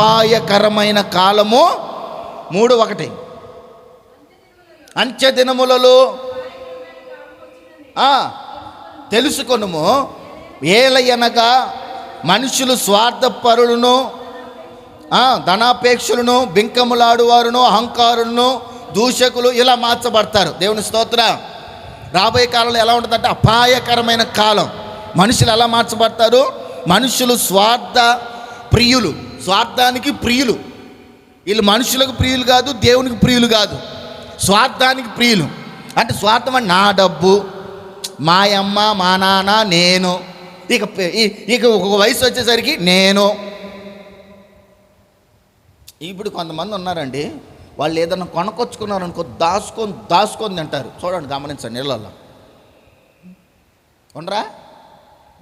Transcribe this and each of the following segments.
అపాయకరమైన కాలము మూడు ఒకటి. అంత్య దినములలో తెలుసుకొనుము. ఏలయనగా మనుషులు స్వార్థపరులను ధనాపేక్షలను బింకములాడువారును అహంకారులను దూషకులు ఇలా మార్చబడతారు. దేవుని స్తోత్ర. రాబోయే కాలంలో ఎలా ఉంటుందంటే అపాయకరమైన కాలం. మనుషులు ఎలా మార్చబడతారు? మనుషులు స్వార్థ ప్రియులు. స్వార్థానికి ప్రియులు. వీళ్ళు మనుషులకు ప్రియులు కాదు దేవునికి ప్రియులు కాదు. స్వార్థానికి ప్రియులు. అంటే స్వార్థం అంటే నా డబ్బు మా అమ్మ మా నాన్న నేను. ఇక ఇక ఒక వయసు వచ్చేసరికి నేను. ఇప్పుడు కొంతమంది ఉన్నారండి వాళ్ళు ఏదైనా కొనకొచ్చుకున్నారనుకో దాచుకొని దాచుకొని తింటారు. చూడండి గమనించండి నీళ్ళల్లో. ఉండరా?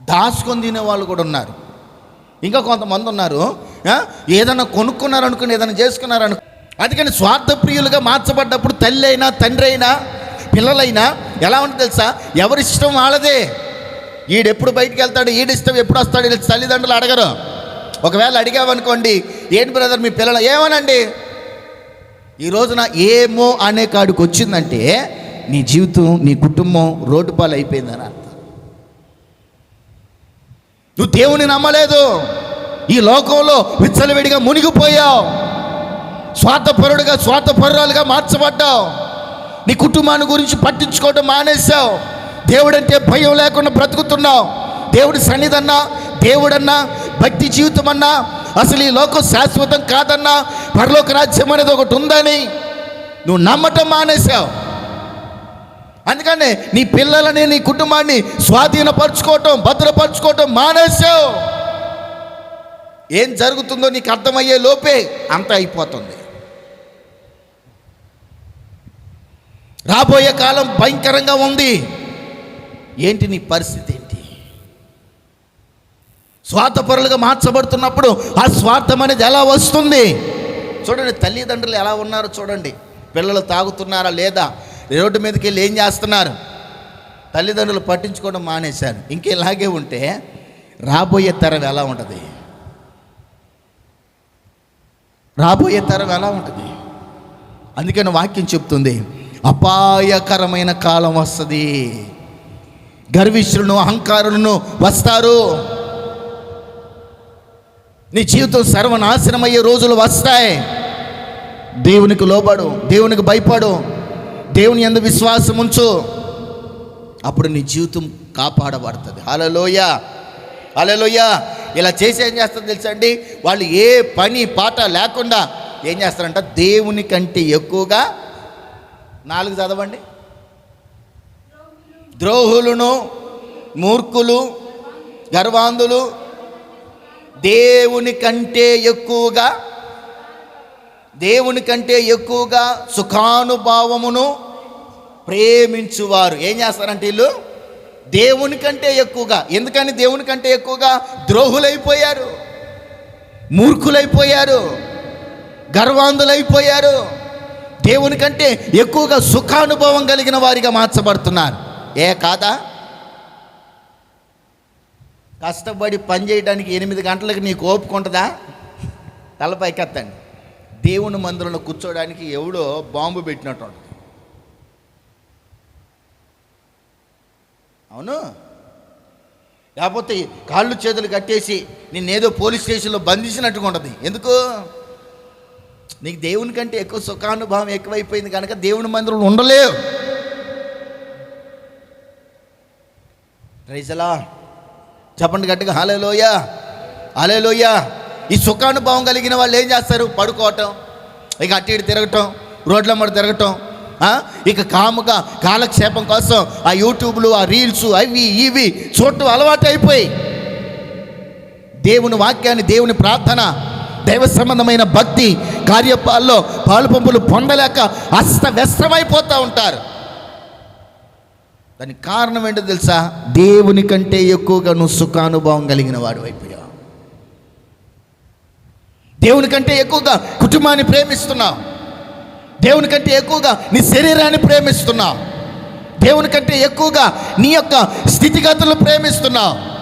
దాచుకొని తినే వాళ్ళు కూడా ఉన్నారు. ఇంకా కొంతమంది ఉన్నారు ఏదైనా కొనుక్కున్నారనుకుని ఏదైనా చేసుకున్నారనుకు అందుకని స్వార్థప్రియులుగా మార్చబడ్డప్పుడు తల్లి అయినా తండ్రి అయినా పిల్లలైనా ఎలా ఉంటుంది తెలుసా? ఎవరి ఇష్టం వాళ్ళదే. ఈడెప్పుడు బయటికి వెళ్తాడు ఈడిష్టం ఎప్పుడు వస్తాడు వీళ్ళ తల్లిదండ్రులు అడగరు. ఒకవేళ అడిగామనుకోండి ఏంటి బ్రదర్ మీ పిల్లలు ఏమనండి? ఈ రోజున ఏమో అనే కాడికి వచ్చిందంటే నీ జీవితం నీ కుటుంబం రోడ్డు పాలు అయిపోయిందని నువ్వు దేవుని నమ్మలేదు. ఈ లోకంలో విచ్చలవిడిగా మునిగిపోయావు. స్వార్థపరుడుగా స్వార్థపరురాలుగా మార్చబడ్డావు. నీ కుటుంబాన్ని గురించి పట్టించుకోవడం మానేశావు. దేవుడంటే భయం లేకుండా బ్రతుకుతున్నావు. దేవుడి సన్నిధన్నా దేవుడన్నా భక్తి జీవితం అన్నా అసలు ఈ లోకం శాశ్వతం కాదన్నా పరలోక రాజ్యం అనేది ఒకటి ఉందని నువ్వు నమ్మటం మానేశావు. అందుకనే నీ పిల్లలని నీ కుటుంబాన్ని స్వాధీనపరచుకోవటం భద్రపరచుకోవటం మానేసావు ఏం జరుగుతుందో నీకు అర్థమయ్యే లోపే అంత అయిపోతుంది. రాబోయే కాలం భయంకరంగా ఉంది. ఏంటి నీ పరిస్థితి ఏంటి? స్వార్థపరులుగా మార్చబడుతున్నప్పుడు ఆ స్వార్థం అనేది ఎలా వస్తుంది? చూడండి తల్లిదండ్రులు ఎలా ఉన్నారో చూడండి. పిల్లలు తాగుతున్నారా లేదా? రోడ్డు మీదకి వెళ్ళి ఏం చేస్తున్నారు? తల్లిదండ్రులు పట్టించుకోవడం మానేశారు. ఇంకేలాగే ఉంటే రాబోయే తరం ఎలా ఉంటుంది? రాబోయే తరం ఎలా ఉంటుంది? అందుకని వాక్యం చెప్తుంది అపాయకరమైన కాలం వస్తుంది. గర్విష్ఠులను అహంకారులను వస్తారు. నీ జీవితం సర్వనాశనమయ్యే రోజులు వస్తాయి. దేవునికి లోబడు దేవునికి భయపడు. దేవుని ఎందు విశ్వాసం ఉంచు. అప్పుడు నీ జీవితం కాపాడబడుతుంది. హలలోయ హలలోయ ఇలా చేసి ఏం చేస్తుంది తెలుసా అండి? వాళ్ళు ఏ పని పాట లేకుండా ఏం చేస్తారంట? దేవుని కంటే ఎక్కువగా నాలుగు చదవండి. ద్రోహులను మూర్ఖులు గర్వాంధులు దేవుని కంటే ఎక్కువగా దేవుని కంటే ఎక్కువగా సుఖానుభావమును ప్రేమించువారు. ఏం చేస్తారంటే వీళ్ళు? దేవుని కంటే ఎక్కువగా. ఎందుకని? దేవుని కంటే ఎక్కువగా ద్రోహులైపోయారు. మూర్ఖులైపోయారు. గర్వాంధులైపోయారు. దేవుని కంటే ఎక్కువగా సుఖానుభవం కలిగిన వారిగా మార్చబడుతున్నారు. ఏ కాదా? కష్టపడి పని చేయడానికి ఎనిమిది గంటలకు నీకు ఓపుకుంటుందా తలపైకెత్తండి దేవుని మందిరంలో కూర్చోడానికి ఎవడో బాంబు పెట్టినట్టు అవును? లేకపోతే కాళ్ళు చేతులు కట్టేసి నిన్నేదో పోలీస్ స్టేషన్లో బంధించినట్టుగా ఉంటుంది. ఎందుకు? నీకు దేవుని కంటే ఎక్కువ సుఖానుభవం ఎక్కువైపోయింది కనుక దేవుని మందిరంలో ఉండలేవు. రైజలా చెప్పండి గట్టిగా హాలేలోయ హాలేలోయ ఈ సుఖానుభవం కలిగిన వాళ్ళు ఏం చేస్తారు? పడుకోవటం ఇక అటు ఇటు తిరగటం రోడ్ల మీద తిరగటం ఇక కాముగా కాలక్షేపం కోసం ఆ యూట్యూబ్లు ఆ రీల్స్ అవి ఇవి చూడటం అలవాటు అయిపోయి దేవుని వాక్యాన్ని దేవుని ప్రార్థన దైవ సంబంధమైన భక్తి కార్యపాల్లో పాలు పంపులు పొందలేక అస్తవ్యస్తమైపోతూ ఉంటారు. దానికి కారణం ఏంటో తెలుసా? దేవుని కంటే ఎక్కువగా నువ్వు సుఖానుభవం కలిగిన వాడు అయిపోయావు. దేవుని కంటే ఎక్కువగా కుటుంబాన్ని ప్రేమిస్తున్నావు. దేవుని కంటే ఎక్కువగా నీ శరీరాన్ని ప్రేమిస్తున్నావు. దేవుని కంటే ఎక్కువగా నీ యొక్క స్థితిగతులు ప్రేమిస్తున్నావు.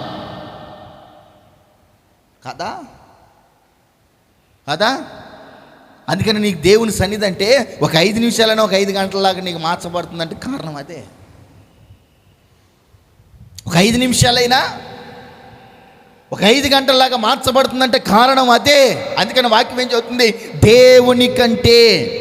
కదా? కదా? అందుకని నీకు దేవుని సన్నిధి అంటే ఒక ఐదు నిమిషాలైనా ఒక ఐదు గంటలలాగా నీకు మార్చబడుతుందంటే కారణం అదే. ఒక ఐదు నిమిషాలైనా ఒక ఐదు గంటల్లాగా మార్చబడుతుందంటే కారణం అదే. అందుకని వాక్యం ఏం చెబుతుంది? దేవుని కంటే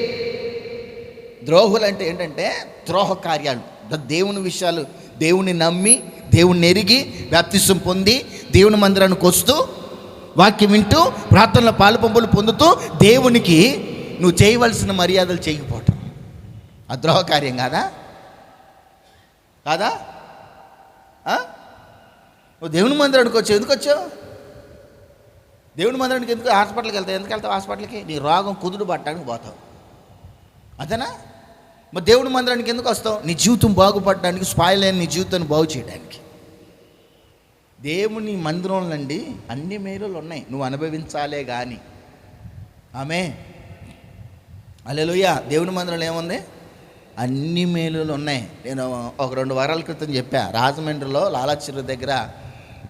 ద్రోహులు అంటే ఏంటంటే ద్రోహ కార్యాలు. దేవుని విషయాలు దేవుని నమ్మి దేవుణ్ణి ఎరిగి వ్యాప్తిస్వం పొంది దేవుని మందిరానికి వస్తూ వాక్యం వింటూ ప్రార్థనలో పాలు పంపులు పొందుతూ దేవునికి నువ్వు చేయవలసిన మర్యాదలు చేయకపోవటం. ఆ ద్రోహ కార్యం కాదా? కాదా? నువ్వు దేవుని మందిరానికి వచ్చావు. ఎందుకు వచ్చావు? దేవుని మందిరానికి ఎందుకు? హాస్పిటల్కి వెళ్తావు. ఎందుకు వెళ్తావు హాస్పిటల్కి? నీ రోగం కుదురు పట్టడానికి పోతావు. అదేనా? మరి దేవుడి మందిరానికి ఎందుకు వస్తావు? నీ జీవితం బాగుపడడానికి స్పాయిల్ అయిన నీ జీవితాన్ని బాగు చేయడానికి. దేవుని మందిరంలో నుండి అన్ని మేలులు ఉన్నాయి. నువ్వు అనుభవించాలే కానీ ఆమె అలెలుయ్య దేవుని మందిరంలో ఏముంది? అన్ని మేలులు ఉన్నాయి. నేను ఒక రెండు వారాల క్రితం చెప్పా. రాజమండ్రిలో లాలాచిరు దగ్గర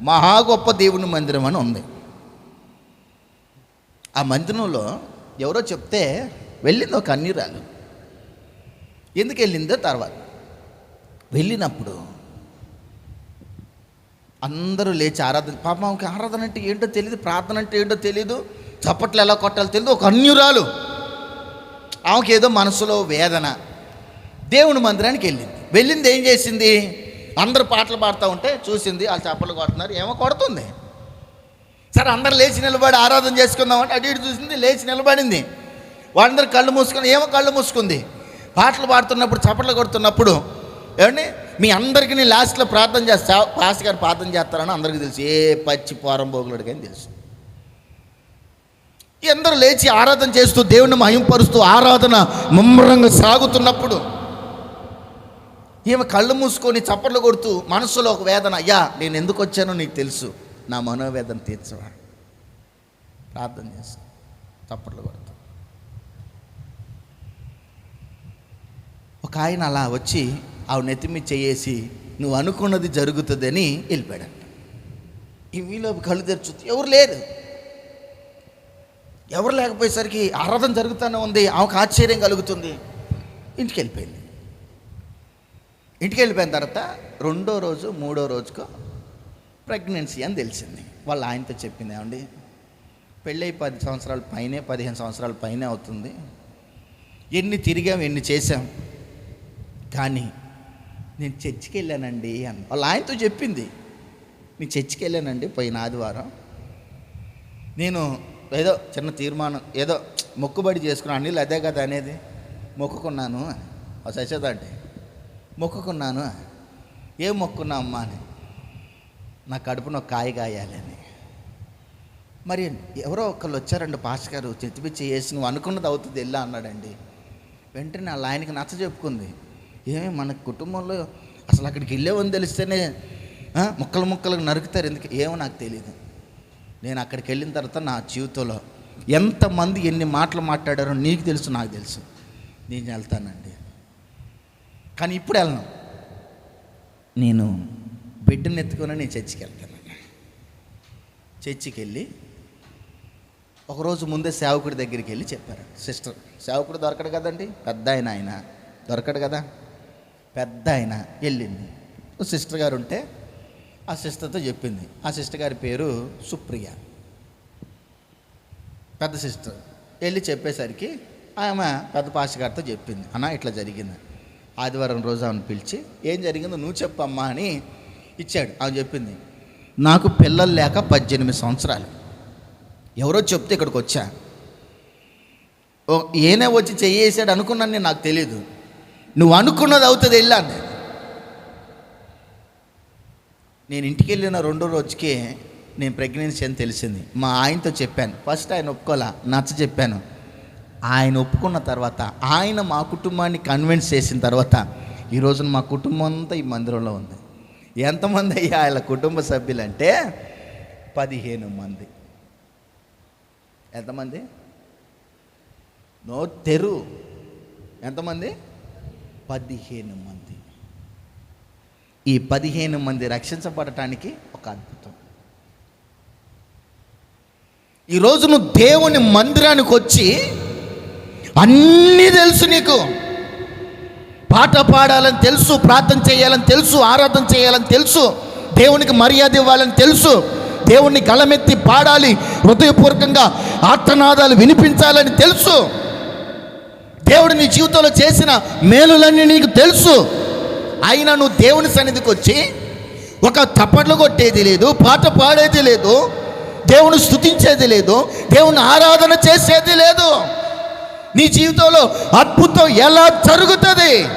మహా గొప్ప దేవుని మందిరం అని ఉంది. ఆ మందిరంలో ఎవరో చెప్తే వెళ్ళింది ఒక అన్నిరాలు. ఎందుకు వెళ్ళిందో తర్వాత. వెళ్ళినప్పుడు అందరూ లేచి ఆరాధన పాపం ఆమెకి ఆరాధన అంటే ఏంటో తెలియదు ప్రార్థన అంటే ఏంటో తెలియదు చప్పట్లు ఎలా కొట్టాలో తెలియదు ఒక అన్యురాలు. ఆమెకి ఏదో మనసులో వేదన. దేవుని మందిరానికి వెళ్ళింది. వెళ్ళింది ఏం చేసింది? అందరు పాటలు పాడుతూ ఉంటే చూసింది వాళ్ళు చప్పట్లు కొడుతున్నారు ఏమో కొడుతుంది. సరే అందరు లేచి నిలబడి ఆరాధన చేసుకుందామంటే అటు ఇటు చూసింది లేచి నిలబడింది. వాళ్ళందరూ కళ్ళు మూసుకుని ఏమో కళ్ళు మూసుకుంది. పాటలు పాడుతున్నప్పుడు చప్పట్లు కొడుతున్నప్పుడు ఏమండి? మీ అందరికీ నేను లాస్ట్లో ప్రార్థన చేస్తా పాస్ గారు ప్రార్థన చేస్తారని అందరికీ తెలుసు. ఏ పచ్చి పోరం పోగులడికి అని తెలుసు. అందరూ లేచి ఆరాధన చేస్తూ దేవుణ్ణి మహింపరుస్తూ ఆరాధన ముమ్మరంగా సాగుతున్నప్పుడు ఈమె కళ్ళు మూసుకొని చప్పట్లు కొడుతూ మనసులో ఒక వేదన అయ్యా నేను ఎందుకు వచ్చానో నీకు తెలుసు. నా మనోవేదన తీర్చవా? ప్రార్థన చేస్తా చప్పట్లు కొడుతూ. ఒక ఆయన అలా వచ్చి ఆవిడ నెత్తిమి చేసి నువ్వు అనుకున్నది జరుగుతుందని వెళ్ళిపోయాడంట. ఈ మీలో కళ్ళు తెరచు ఎవరు లేరు. ఎవరు లేకపోయేసరికి ఆరాధన జరుగుతూనే ఉంది ఆమెకు ఆశ్చర్యం కలుగుతుంది. ఇంటికి వెళ్ళిపోయింది. ఇంటికి వెళ్ళిపోయిన తర్వాత రెండో రోజు మూడో రోజుకో ప్రెగ్నెన్సీ అని తెలిసింది. వాళ్ళ ఆయనతో చెప్పింది ఏమండి పెళ్ళై పది సంవత్సరాల పైనే పదిహేను సంవత్సరాల పైనే అవుతుంది. ఎన్ని తిరిగాం ఎన్ని చేశాం కానీ నేను చర్చికి వెళ్ళానండి అని వాళ్ళ ఆయనతో చెప్పింది నేను చర్చికి వెళ్ళానండి పోయిన ఆదివారం. నేను ఏదో చిన్న తీర్మానం ఏదో మొక్కుబడి చేసుకున్నాను అనిల్ అదే కదా అనేది మొక్కుకున్నాను ఆ సచేత అంటే మొక్కుకున్నాను ఏం మొక్కున్నా అమ్మా అని. నా కడుపున ఒక కాయ కాయాలని మరి ఎవరో ఒకళ్ళు వచ్చారండి పాస్ గారు చెత్తిపిచ్చి వేసి నువ్వు అనుకున్నది అవుతుంది వెళ్ళా అన్నాడండి. వెంటనే వాళ్ళ ఆయనకి నచ్చ చెప్పుకుంది. ఏమి మన కుటుంబంలో అసలు అక్కడికి వెళ్ళేవని తెలిస్తేనే ముక్కలు ముక్కలు నరుకుతారు. ఎందుకు? ఏమో నాకు తెలియదు నేను అక్కడికి వెళ్ళిన తర్వాత నా జీవితంలో ఎంతమంది ఎన్ని మాటలు మాట్లాడారో నీకు తెలుసు నాకు తెలుసు. నేను వెళ్తానండి. కానీ ఇప్పుడు వెళ్ళను. నేను బిడ్డను ఎత్తుకొని నేను చర్చికి వెళ్తాను. చర్చికి వెళ్ళి ఒకరోజు ముందే సేవకుడి దగ్గరికి వెళ్ళి చెప్పారు. సిస్టర్ సేవకుడు దొరకడు కదండి? పెద్ద ఆయన ఆయన. దొరకడు కదా? పెద్ద ఆయన వెళ్ళింది సిస్టర్ గారు ఉంటే ఆ సిస్టర్తో చెప్పింది. ఆ సిస్టర్ గారి పేరు సుప్రియ. పెద్ద సిస్టర్ వెళ్ళి చెప్పేసరికి ఆమె పెద్ద పాష గారితో చెప్పింది. అన్న ఇట్లా జరిగింది. ఆదివారం రోజు ఆమెను పిలిచి ఏం జరిగిందో నువ్వు చెప్పమ్మా అని ఇచ్చాడు. ఆమె చెప్పింది నాకు పిల్లలు లేక పద్దెనిమిది సంవత్సరాలు. ఎవరో చెప్తే ఇక్కడికి వచ్చా. ఓ ఏనే వచ్చి చెయ్యేసాడు అనుకున్నాను నేను నాకు తెలియదు నువ్వు అనుకున్నది అవుతుంది వెళ్ళాను నేను. నేను ఇంటికి వెళ్ళిన రెండో రోజుకే నేను ప్రెగ్నెన్సీ అని తెలిసింది. మా ఆయనతో చెప్పాను. ఫస్ట్ ఆయన ఒప్పుకోలే నచ్చ చెప్పాను. ఆయన ఒప్పుకున్న తర్వాత ఆయన మా కుటుంబాన్ని కన్విన్స్ చేసిన తర్వాత ఈరోజు మా కుటుంబం అంతా ఈ మందిరంలో ఉంది. ఎంతమంది అయ్యా ఆయన కుటుంబ సభ్యులంటే పదిహేను మంది. ఎంతమంది? నో తెరు. ఎంతమంది? పదిహేను మంది. ఈ పదిహేను మంది రక్షించబడటానికి ఒక అద్భుతం. ఈరోజు నువ్వు దేవుని మందిరానికి వచ్చి అన్నీ తెలుసు నీకు. పాట పాడాలని తెలుసు ప్రార్థన చేయాలని తెలుసు ఆరాధన చేయాలని తెలుసు దేవునికి మర్యాద ఇవ్వాలని తెలుసు దేవుణ్ణి గళమెత్తి పాడాలి హృదయపూర్వకంగా ఆర్తనాదాలు వినిపించాలని తెలుసు. దేవుడు నీ జీవితంలో చేసిన మేలులన్నీ నీకు తెలుసు. అయినా నువ్వు దేవుని సన్నిధికి వచ్చి ఒక తప్పట్లు కొట్టేది లేదు పాట పాడేది లేదు దేవుని స్థుతించేది లేదు దేవుని ఆరాధన చేసేది లేదు. నీ జీవితంలో అద్భుతం ఎలా జరుగుతుంది?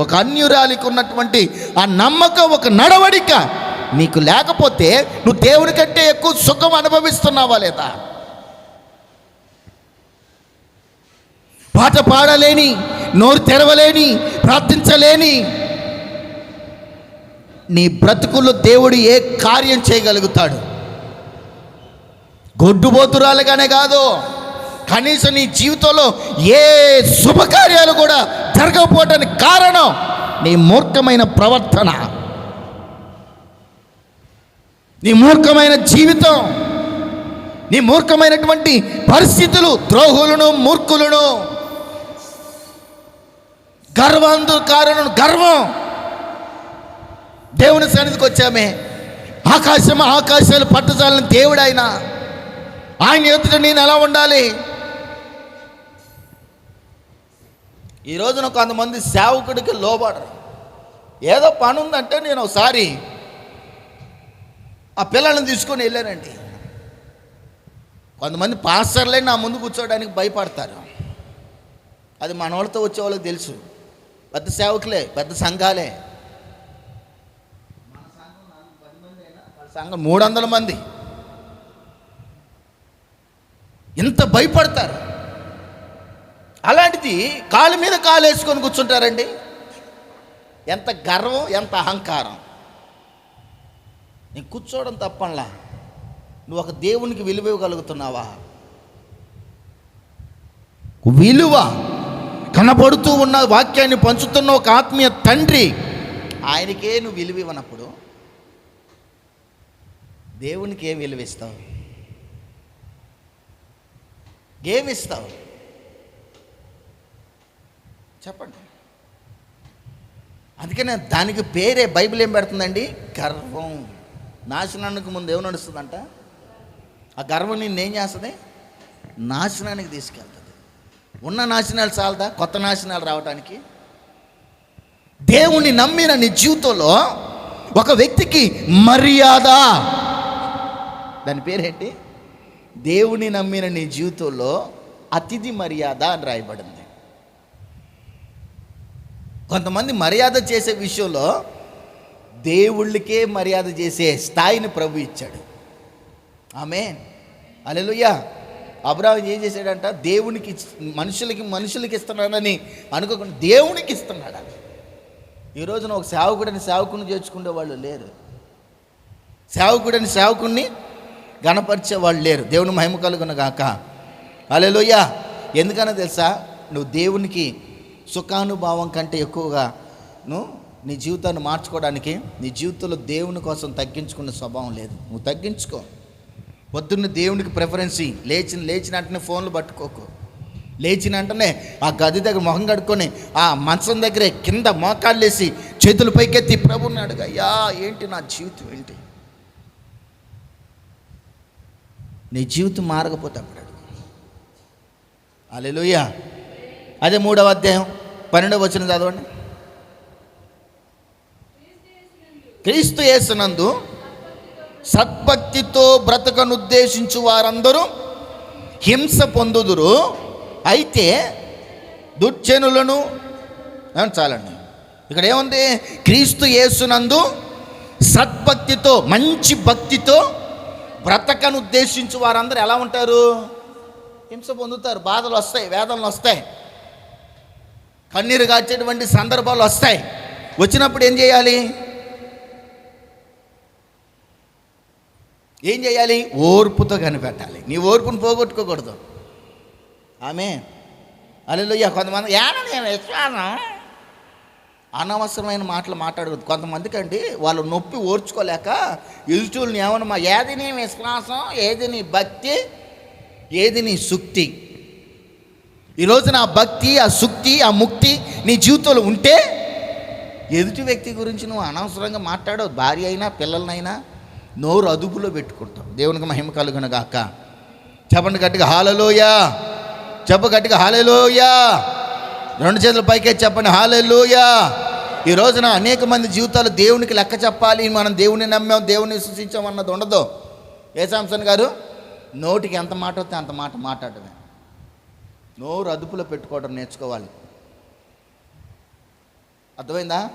ఒక అన్యురాలికి ఉన్నటువంటి ఆ నమ్మకం ఒక నడవడిక నీకు లేకపోతే నువ్వు దేవుని కంటే ఎక్కువ సుఖం అనుభవిస్తున్నావా లేదా? పాట పాడలేని నోరు తెరవలేని ప్రార్థించలేని నీ బ్రతుకుల్లో దేవుడు ఏ కార్యం చేయగలుగుతాడు? గొడ్డుబోతురాలుగానే కాదు కనీసం నీ జీవితంలో ఏ శుభకార్యాలు కూడా జరగకపోవటానికి కారణం నీ మూర్ఖమైన ప్రవర్తన. నీ మూర్ఖమైన జీవితం నీ మూర్ఖమైనటువంటి పరిస్థితులు ద్రోహులను మూర్ఖులను గర్వందు కారణం గర్వం. దేవుని సన్నిధికి వచ్చామే. ఆకాశం ఆకాశాలు పట్టజాలని దేవుడు ఆయన ఆయన ఎదుట నేను ఎలా ఉండాలి? ఈ రోజున కొంతమంది సేవకుడికి లోబడరు. ఏదో పని ఉందంటే నేను ఒకసారి ఆ పిల్లల్ని తీసుకొని వెళ్ళానండి. కొంతమంది పాస్టర్లే నా ముందు కూర్చోవడానికి భయపడతారు. అది మన వాళ్ళతో వచ్చే వాళ్ళకి తెలుసు. పెద్ద సేవకులే పెద్ద సంఘాలే. సంఘం మూడు వందల మంది ఎంత భయపడతారు. అలాంటిది కాలు మీద కాలు వేసుకొని కూర్చుంటారండి. ఎంత గర్వం ఎంత అహంకారం. నీకు కూర్చోవడం తప్పంలా. నువ్వు ఒక దేవునికి విలువ ఇవ్వగలుగుతున్నావా? విలువ కనబడుతూ ఉన్న వాక్యాన్ని పంచుతున్న ఒక ఆత్మీయ తండ్రి. ఆయనకే నువ్వు విలువ ఇవ్వనప్పుడు దేవునికి ఏం విలువిస్తావు ఏమిస్తావు చెప్పండి. అందుకనే దానికి పేరే బైబిల్ ఏం పెడుతుందండి? గర్వం. నాశనానికి ముందు ఏమి నడుస్తుందంట? ఆ గర్వం నిన్ను ఏం చేస్తుంది? నాశనానికి తీసుకెళ్తుంది. ఉన్న నాశనాలు చాలదా? కొత్త నాశనాలు రావడానికి దేవుణ్ణి నమ్మిన నీ జీవితంలో ఒక వ్యక్తికి మర్యాద. దాని పేరేంటి? దేవుని నమ్మిన నీ జీవితంలో అతిథి మర్యాద అని రాయబడింది. కొంతమంది మర్యాద చేసే విషయంలో దేవుళ్ళకే మర్యాద చేసే స్థాయిని ప్రభు ఇచ్చాడు. ఆమె అలెలుయ్యా అబ్రాహం ఏం చేశాడంట? దేవునికి మనుషులకి మనుషులకి ఇస్తున్నాడని అనుకోకుండా దేవునికి ఇస్తున్నాడు ఈ రోజున ఒక సేవకుడిని సేవకుని చేర్చుకునే వాళ్ళు లేరు. సేవకుడిని సేవకుణ్ణి గణపరిచే వాళ్ళు లేరు. దేవుని మహిమ కలుగును గాక. అలెలుయ్యా ఎందుకనో తెలుసా? నువ్వు దేవునికి సుఖానుభావం కంటే ఎక్కువగా నువ్వు నీ జీవితాన్ని మార్చుకోవడానికి నీ జీవితంలో దేవుని కోసం తగ్గించుకునే స్వభావం లేదు. నువ్వు తగ్గించుకో. పొద్దున్న దేవునికి ప్రిఫరెన్స్ లేచిన లేచిన వెంటనే ఫోన్లు పట్టుకోకు. లేచిన వెంటనే ఆ గది దగ్గర మొహం కడుక్కొని ఆ మంచం దగ్గరే కింద మోకాళ్ళు వేసి చేతులు పైకెత్తి ప్రభుని అడుగు అయ్యా ఏంటి నా జీవితం ఏంటి? నీ జీవితం మారకపోతే అప్పుడు అడుగు. అలెలుయ్య అదే మూడవ అధ్యాయం. పన్నెండవ వచ్చిన చదవండి. క్రీస్తు యేసునందు సద్భక్తితో బ్రతకనుద్దేశించు వారందరూ హింస పొందుదురు. అయితే దుర్జనులను చాలండి. ఇక్కడ ఏముంది? క్రీస్తు యేసునందు సద్భక్తితో మంచి భక్తితో బ్రతకను ఉద్దేశించు వారందరూ ఎలా ఉంటారు? హింస పొందుతారు. బాధలు వస్తాయి వేదనలు వస్తాయి. కన్నీరు కాచేటువంటి సందర్భాలు వస్తాయి. వచ్చినప్పుడు ఏం చేయాలి? ఏం చేయాలి? ఓర్పుతో కనిపెట్టాలి. నీ ఓర్పును పోగొట్టుకోకూడదు. ఆమె అల్లెలుయ్య కొంతమంది ఏమన్నా నేను అనవసరమైన మాటలు మాట్లాడకూడదు. కొంతమందికి అండి వాళ్ళు నొప్పి ఓర్చుకోలేక ఎదుటోళ్ళని ఏమన్నా ఏది నీ విశ్వాసం? ఏది నీ భక్తి? ఏది నీ సుక్తి? ఈరోజు నా భక్తి ఆ సుక్తి ఆ ముక్తి నీ జీవితంలో ఉంటే ఎదుటి వ్యక్తి గురించి నువ్వు అనవసరంగా మాట్లాడవు భార్య అయినా పిల్లలనైనా నోరు అదుపులో పెట్టుకుంటాం. దేవునికి మహిమ కలుగునగాక. చెప్పండి గట్టిగా హాలలోయా! చెప్ప గట్టిగా హాలలోయా! రెండు చేతుల పైకే చెప్పండి హాలలోయా! ఈ రోజున అనేక మంది జీవితాలు దేవునికి లెక్క చెప్పాలి మనం దేవుని నమ్మాం దేవుని విశ్వసించాం అన్నది ఉండదు. ఏ సాంసన్ గారు? నోటికి ఎంత మాట వస్తే అంత మాట మాట్లాడమే నోరు అదుపులో పెట్టుకోవడం నేర్చుకోవాలి. అర్థమైందా?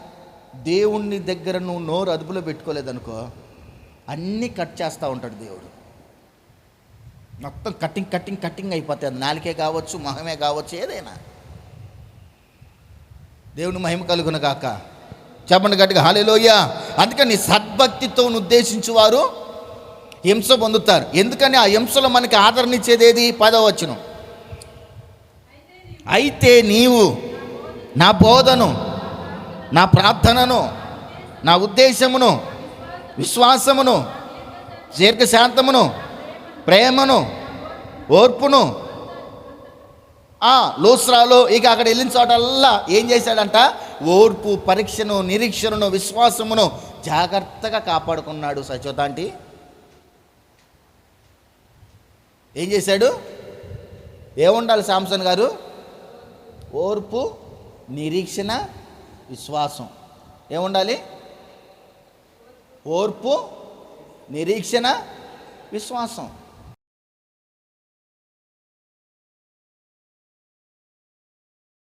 దేవుణ్ణి దగ్గర నువ్వు నోరు అదుపులో పెట్టుకోలేదనుకో అన్నీ కట్ చేస్తూ ఉంటాడు దేవుడు. మొత్తం కట్టింగ్ కట్టింగ్ కట్టింగ్ అయిపోతాయి. అది నాలికే కావచ్చు మొహమే కావచ్చు ఏదైనా. దేవుని మహిమ కలుగును కాక చెప్పండి గట్టిగా హాలేలోయ అందుకని సద్భక్తితో ఉద్దేశించువారు హింస పొందుతారు. ఎందుకని? ఆ హింసలో మనకి ఆదరణ ఇచ్చేది ఏది పదవచ్చును అయితే నీవు నా బోధను నా ప్రార్థనను నా ఉద్దేశమును విశ్వాసమును దీర్ఘశాంతమును ప్రేమను ఓర్పును ఆ లోస్రాలో ఇక అక్కడ వెళ్ళిన చోటల్లా ఏం చేశాడంట? ఓర్పు పరీక్షను నిరీక్షణను విశ్వాసమును జాగ్రత్తగా కాపాడుకున్నాడు సచోతాంటి ఏం చేశాడు? ఏముండాలి శాంసన్ గారు? ఓర్పు నిరీక్షణ విశ్వాసం. ఏముండాలి? ఓర్పు నిరీక్షణ విశ్వాసం.